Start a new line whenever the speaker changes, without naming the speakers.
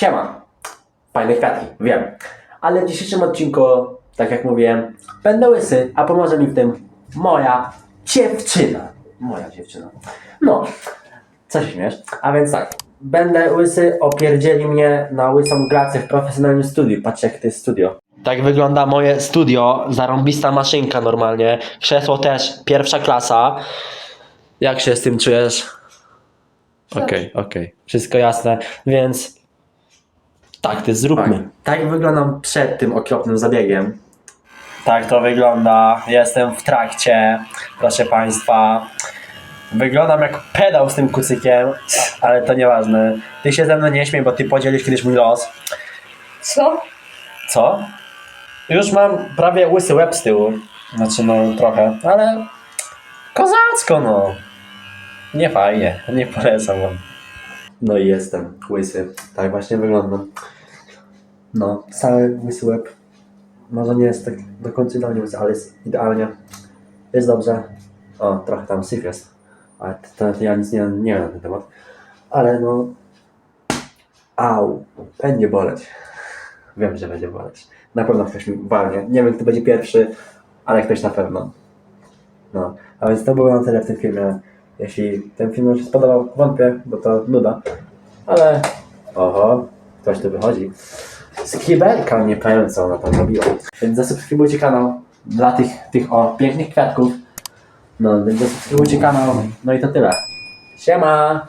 Siema. Fajne kwiatki, wiem. Ale w dzisiejszym odcinku, tak jak mówiłem, będę łysy, a pomoże mi w tym moja dziewczyna. Moja dziewczyna. No, co się śmiesz? A więc tak, będę łysy, opierdzieli mnie na łysą grację w profesjonalnym studiu. Patrzcie, jak to jest studio. Tak wygląda moje studio, zarąbista maszynka normalnie, krzesło też, pierwsza klasa. Jak się z tym czujesz? Okej, okej, wszystko jasne, więc tak, ty zróbmy. Tak wyglądam przed tym okropnym zabiegiem. Tak to wygląda, jestem w trakcie, proszę Państwa. Wyglądam jak pedał z tym kucykiem, ale to nieważne. Ty się ze mną nie śmiej, bo ty podzielisz kiedyś mój los.
Co?
Co? Już mam prawie łysy łeb z tyłu. Znaczy no trochę, ale kozacko no. Nie fajnie, nie polecam wam. No i jestem łysy. Tak właśnie wyglądam. No, cały łysy łeb. Może nie jest tak do końca idealnie łysy, ale jest idealnie. Jest dobrze. O, trochę tam syf jest. Ale to, to ja nic nie, nie wiem na ten temat. Ale no... Au, będzie boleć. Wiem, że będzie boleć. Na pewno ktoś mi walnie. Nie wiem, kto będzie pierwszy, ale ktoś na pewno. No, a więc to było na tyle w tym filmie. Jeśli ten film się spodobał, wątpię, bo to nuda. Ale, oho, ktoś tu wychodzi. Skibelka nie powiem, co ona tam robiła. Więc zasubskrybujcie kanał dla tych, tych o pięknych kwiatków. No, więc zasubskrybujcie kanał. No i to tyle. Siema!